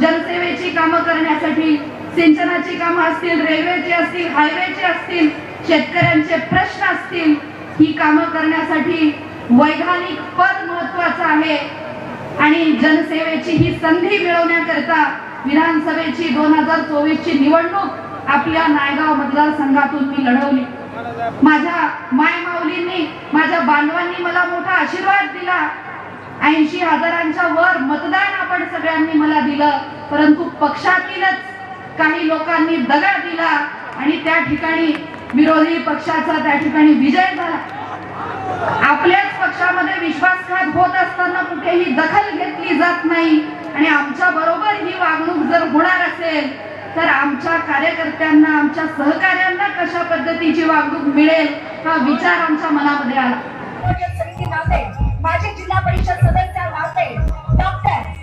जनसेवेची कामं करण्यासाठी सिंचनाची कामं असतील रेल्वेची असतील हायवेचे असतील शेतकऱ्यांचे प्रश्न असतील ही कामं करण्यासाठी वैधानिक पद महत्वाचं आहे. आणि जनसेवेची ही संधी मिळवण्याकरता विधानसभेची दोन हजार चोवीस ची निवडणूक आपल्या नायगाव मतदारसंघातून मी लढवली. माझ्या माय माऊलींनी माझ्या बांधवांनी मला मोठा आशीर्वाद दिला. ऐंशी हजारांच्या वर मतदान आपण सगळ्यांनी मला दिलं परंतु पक्षातीलच काही लोकांनी दगा दिला आणि त्या ठिकाणी विरोधी पक्षाचा त्या ठिकाणी विजय झाला. आपल्याच पक्षामध्ये विश्वासघात होत असताना कुठेही दखल घेतली जात नाही आणि आमच्या बरोबर ही वागणूक जर होणार असेल तर आमच्या कार्यकर्त्यांना आमच्या सहकाऱ्यांना कशा पद्धतीची वागणूक मिळेल हा विचार आमच्या मनामध्ये आला. माझे जिल्हा परिषद सदस्य नाते डॉक्टर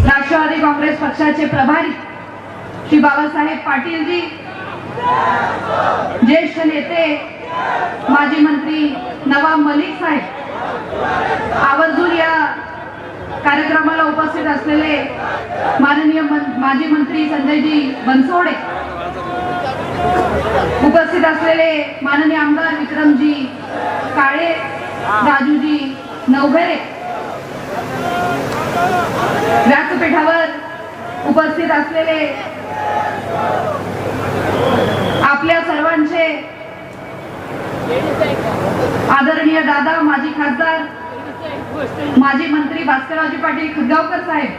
राष्ट्रवादी काँग्रेस पक्षाचे प्रभारी श्री बाबासाहेब पाटीलजी ज्येष्ठ नेते माजी मंत्री नवाब मलिक साहेब आवर्जून या कार्यक्रमाला उपस्थित असलेले माननीय माजी मंत्री संजयजी बनसोडे उपस्थित असलेले माननीय आमदार विक्रमजी काळे राजूजी नवघरे व्यासपीठावर उपस्थित असलेले आपल्या सर्वांचे आदरणीय दादा माजी खासदार माजी मंत्री भास्कररावजी पाटील खदगावकर साहेब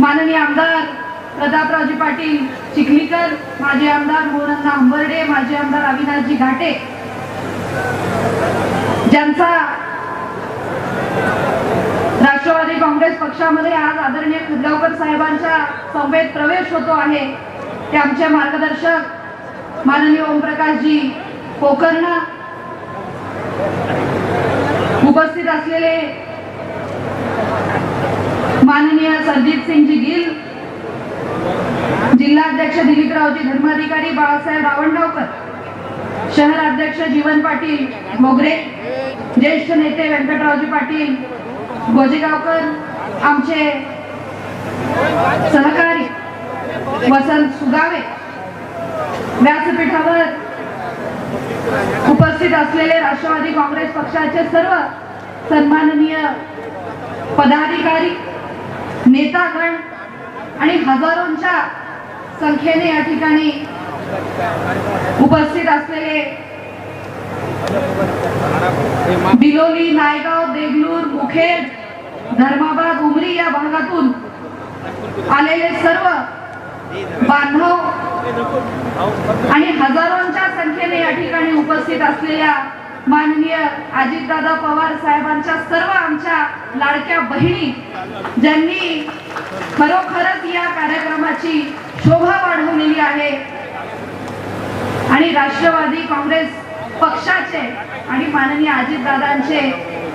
माननीय आमदार प्रतापरावजी पाटील चिखलीकर माजी आमदार मोहनन्ना आंबर्डे माजी आमदार अविनाशजी घाटे. ज्यांचा राष्ट्रवादी काँग्रेस पक्षामध्ये आज आदरणीय खुदगावकर साहेबांच्या संवेद प्रवेश होतो आहे ते आमचे मार्गदर्शक माननीय ओमप्रकाशजी कोकर्ण उपस्थित असलेले माननीय सरजित सिंगजी गिल जिल्हाध्यक्ष दिलीपरावजी धर्माधिकारी बाळासाहेब रावणगावकर शहर अध्यक्ष जीवन पाटील मोगरे. ज्येष्ठ नेते व्यंकटरावजी पाटील गोजेगावकर आमचे सहकारी वसंत सुगावे. व्यासपीठावर उपस्थित असलेले राष्ट्रवादी काँग्रेस पक्षाचे सर्व सन्माननीय पदाधिकारी नेतागण आणि हजारोंच्या संख्येने या ठिकाणी उपस्थित असलेले बिलोली नायगाव देगलूर मुखेड धर्माबाद उमरी या भागातून आलेले सर्व बांधव आणि हजारोंच्या संख्येने या ठिकाणी उपस्थित असलेल्या माननीय अजितदादा पवार साहेबांच्या सर्व आमच्या लाडक्या बहिणी ज्यांनी खरोखरच या कार्यक्रमाची शोभा वाढवलेली आहे. आणि राष्ट्रवादी काँग्रेस पक्षाचे आणि माननीय अजितदादांचे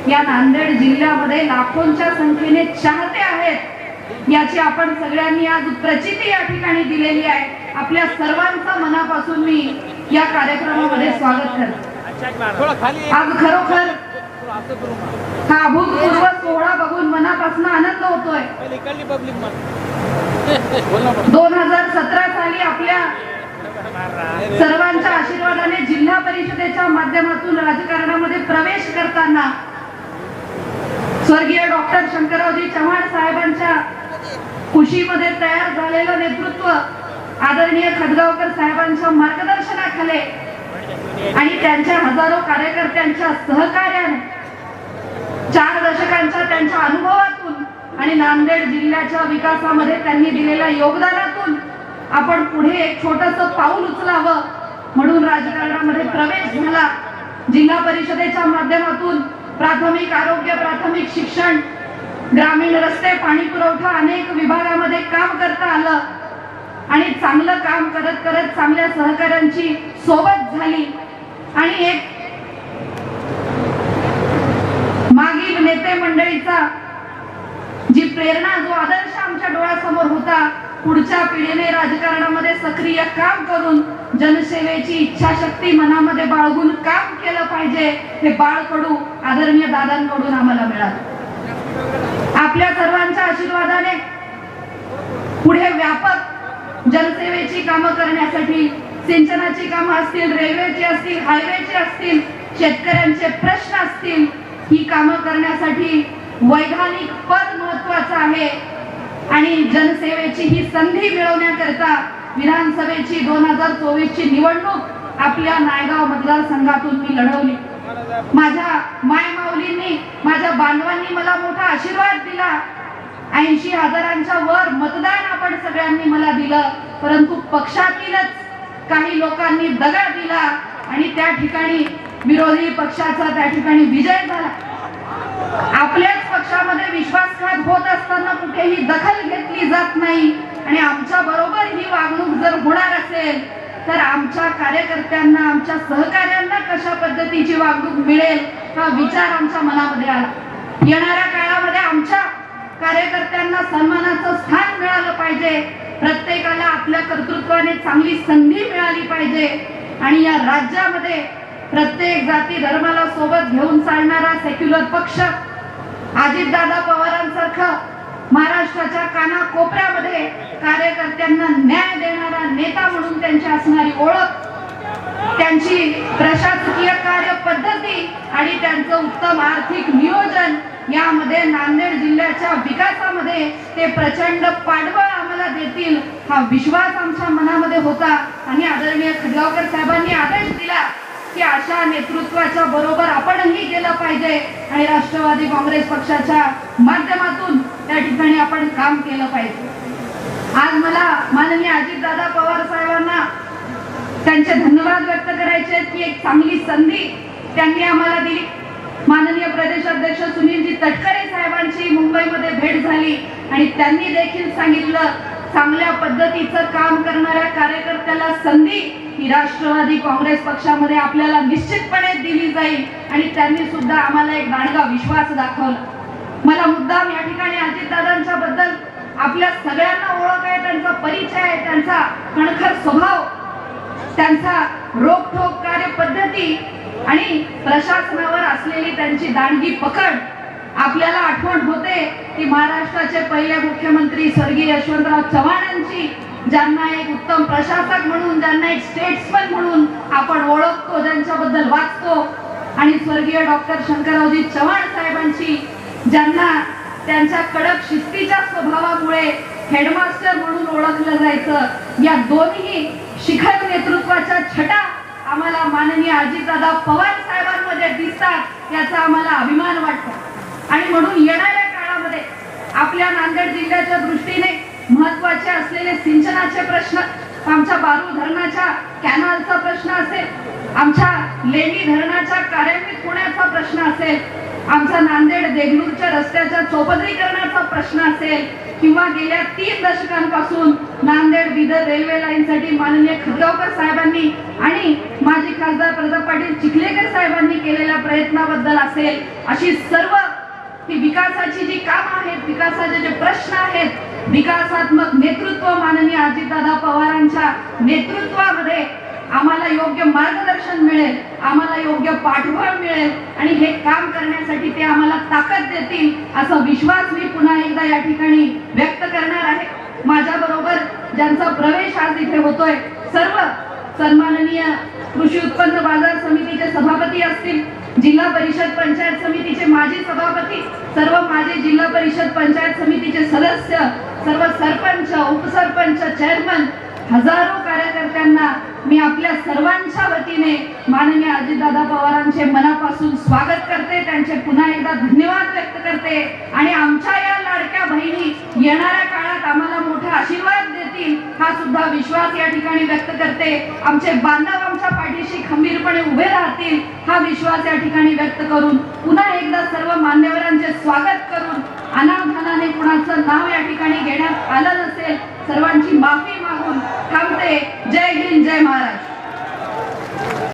या नांदेड जिल्ह्यामध्ये लाखोंच्या संख्येने चाहते आहेत याची आपण सगळ्यांनी आज प्रचिती या ठिकाणी दिलेली आहे. आपल्या सर्वांचं मनापासून मी या कार्यक्रमामध्ये स्वागत करते. आज खरोखर हा अभूतपूर्व सोहळा बघून मनापासून आनंद होतोय. दोन हजार सतरा साली आपल्या सर्वांच्या आशीर्वादाने जिल्हा परिषदेच्या माध्यमातून राजकारणामध्ये प्रवेश करताना स्वर्गीय डॉक्टर शंकररावजी चव्हाण साहेबांच्या कुशीमध्ये तयार झालेलं नेतृत्व आदरणीय खदगावकर साहेबांच्या मार्गदर्शनाखाली आणि त्यांच्या हजारो कार्यकर्त्यांच्या सहकार्याने चार दशकांच्या त्यांच्या अनुभवातून आणि नांदेड जिल्ह्याच्या विकासामध्ये त्यांनी दिलेल्या योगदानातून आपण पुढे एक छोटस पाऊल उचलावं म्हणून राजकारणामध्ये प्रवेश झाला. जिल्हा परिषदेच्या माध्यमातून प्राथमिक आरोग्य प्राथमिक शिक्षण ग्रामीण रस्ते पाणी पुरवठा अनेक विभागामध्ये काम करता आलं. आणि चांगलं काम करत करत चांगल्या सहकाऱ्यांची सोबत झाली. आणि एक मागील नेते मंडळीचा जी प्रेरणा जो आदर्श आमच्या डोळ्यासमोर होता पुढच्या पिढीने राजकारणामध्ये सक्रिय काम करून जनसेवेची इच्छाशक्ती मनामध्ये बाळगून काम केलं पाहिजे हे बाळकडू आदरणीय दादांकडून आम्हाला मिळालं. आपल्या सर्वांच्या आशीर्वादाने पुढे व्यापक जनसेवेची कामं करण्यासाठी सिंचनाची कामं असतील रेल्वेचे असतील हायवेचे असतील शेतकऱ्यांचे प्रश्न असतील ही कामं करण्यासाठी वैधानिक पद महत्वाचं आहे. आणि जनसेवेची ही संधी मिळवण्याकरता विधानसभेची दोन हजार चोवीस ची निवडणूक आपल्या नायगाव मतदारसंघातून मी लढवली. माझ्या माय माऊलींनी माझ्या बांधवांनी मला मोठा आशीर्वाद दिला. ऐंशी हजारांच्या वर मतदान आपण सगळ्यांनी मला दिलं परंतु पक्षातीलच काही लोकांनी दगा दिला आणि त्या ठिकाणी विरोधी पक्षाचा त्या ठिकाणी विजय झाला. आपल्याच पक्षामध्ये विश्वासघात होत असताना कुठेही दखल घेतली जात नाही आणि आमच्या बरोबर ही वागणूक जर होणार असेल तर आमच्या कार्यकर्त्यांना आमच्या सहकार्यांना कशा पद्धतीची वागणूक मिळेल हा विचार आमच्या मनामध्ये आला. येणाऱ्या काळामध्ये आमच्या कार्यकर्त्यांना सन्मानाचं स्थान मिळालं पाहिजे. आपल्या कर्तृत्वाने चांगली संधी मिळाली पाहिजे. आणि या राज्यामध्ये प्रत्येक जाती धर्माला सोबत घेऊन चालणारा सेक्युलर पक्ष अजितदादा पवारांसारखं महाराष्ट्राच्या कानाकोपऱ्यामध्ये कार्यकर्त्यांना न्याय देणारा नेता म्हणून त्यांची असणारी ओळख त्यांची प्रशासकीय कार्य पद्धती आणि त्यांचं उत्तम आर्थिक नियोजन यामध्ये नांदेड जिल्ह्याच्या विकासामध्ये ते प्रचंड पाठबळ येतील हा विश्वास आमच्या मनामध्ये होता आणि आदरणीय खडगावकर साहेबांनी आदेश दिला की अशा नेतृत्वाच्या बरोबर आपणही गेलं पाहिजे आणि राष्ट्रवादी काँग्रेस पक्षाच्या माध्यमातून त्या ठिकाणी आपण काम केलं पाहिजे. आज मला माननीय अजितदादा पवार साहेबांना त्यांचे धन्यवाद व्यक्त करायचे की एक चांगली संधी त्यांनी आम्हाला दिली. माननीय प्रदेशाध्यक्ष सुनीलजी तटकरे साहेबांची मुंबईमध्ये भेट झाली आणि त्यांनी देखील सांगितलं चांगल्या पद्धतीचं काम करणाऱ्या कार्यकर्त्याला संधी ही राष्ट्रवादी काँग्रेस पक्षामध्ये आपल्याला निश्चितपणे दिली जाईल आणि त्यांनी सुद्धा आम्हाला एक दांडगा विश्वास दाखवला. मला मुद्दाम या ठिकाणी अजितदादांच्या बद्दल आपल्या सगळ्यांना ओळख आहे त्यांचा परिचय आहे त्यांचा कणखर स्वभाव त्यांचा रोखोक कार्य पद्धती आणि प्रशासनावर असलेली त्यांची दांडगी पकड आपल्याला आठवण होते की महाराष्ट्राचे पहिले मुख्यमंत्री स्वर्गीय यशवंतराव चव्हाणांची ज्यांना एक उत्तम प्रशासक म्हणून ज्यांना एक स्टेट्समन म्हणून आपण ओळखतो ज्यांच्याबद्दल वाचतो. आणि स्वर्गीय डॉक्टर शंकररावजी चव्हाण साहेबांची ज्यांना त्यांच्या कडक शिस्तीच्या स्वभावामुळे हेडमास्टर म्हणून ओळखलं जायचं या दोन्ही शिखर नेतृत्वाच्या छटा आम्हाला माननीय अजितदादा पवार साहेबांमध्ये दिसतात याचा आम्हाला अभिमान वाटतो. आणि म्हणून येणाऱ्या काळामध्ये आपल्या नांदेड जिल्ह्याच्या दृष्टीने महत्त्वाचे असलेले सिंचनाचे प्रश्न आमच्या बारू धरणाच्या कॅनलचा प्रश्न असेल आमच्या लेणी धरणाच्या कार्यान्वित होण्याचा प्रश्न असेल आमचा नांदेड देगलूरच्या रस्त्याच्या चौपदरीकरणाचा प्रश्न असेल किंवा गेल्या तीन दशकांपासून नांदेड बिदर रेल्वे लाईनसाठी माननीय खतगावकर साहेबांनी आणि माजी खासदार प्रताप पाटील चिखलेकर साहेबांनी केलेल्या प्रयत्नाबद्दल असेल अशी सर्व की विकासाची जी काम आहेत विकासाचे जे प्रश्न आहेत विकासात्मक नेतृत्व माननीय अजितदादा पवारांच्या नेतृत्वामध्ये आम्हाला योग्य मार्गदर्शन मिळेल आम्हाला योग्य पाठबळ मिळेल आणि हे काम करण्यासाठी ते आम्हाला ताकद देतील असा विश्वास मी पुन्हा एकदा या ठिकाणी व्यक्त करणार आहे. माझ्या बरोबर ज्यांचा प्रवेश आज इथे होतोय सर्व सन्माननीय कृषी उत्पन्न बाजार समितीचे सभापती असतील जिल्हा परिषद पंचायत समितीचे माजी सभापती सर्व माजी जिल्हा परिषद पंचायत समितीचे सदस्य सर्व सरपंच उपसरपंच चेअरमन हजारो कार्यकर्त्यांना मी आपल्या सर्वांच्या वतीने माननीय अजितदादा पवारांचे मनापासून स्वागत करते. त्यांचे पुन्हा एकदा धन्यवाद व्यक्त करते. आणि आमच्या या लाडक्या बहिणी येणाऱ्या काळात आम्हाला मोठा आशीर्वाद देतील. सुद्धा विश्वास या ठिकाणी व्यक्त करते. आमचे बांधव आमच्या पाठीशी खंबीरपणे उभे राहतील हा विश्वास या ठिकाणी व्यक्त करून पुन्हा एकदा सर्व मान्यवरांचे स्वागत करून अनावधानाने कुणाचं नाव या ठिकाणी घेण्यात आलं नसेल सर्वांची माफी मागून थांबते. जय हिंद जय महाराष्ट्र.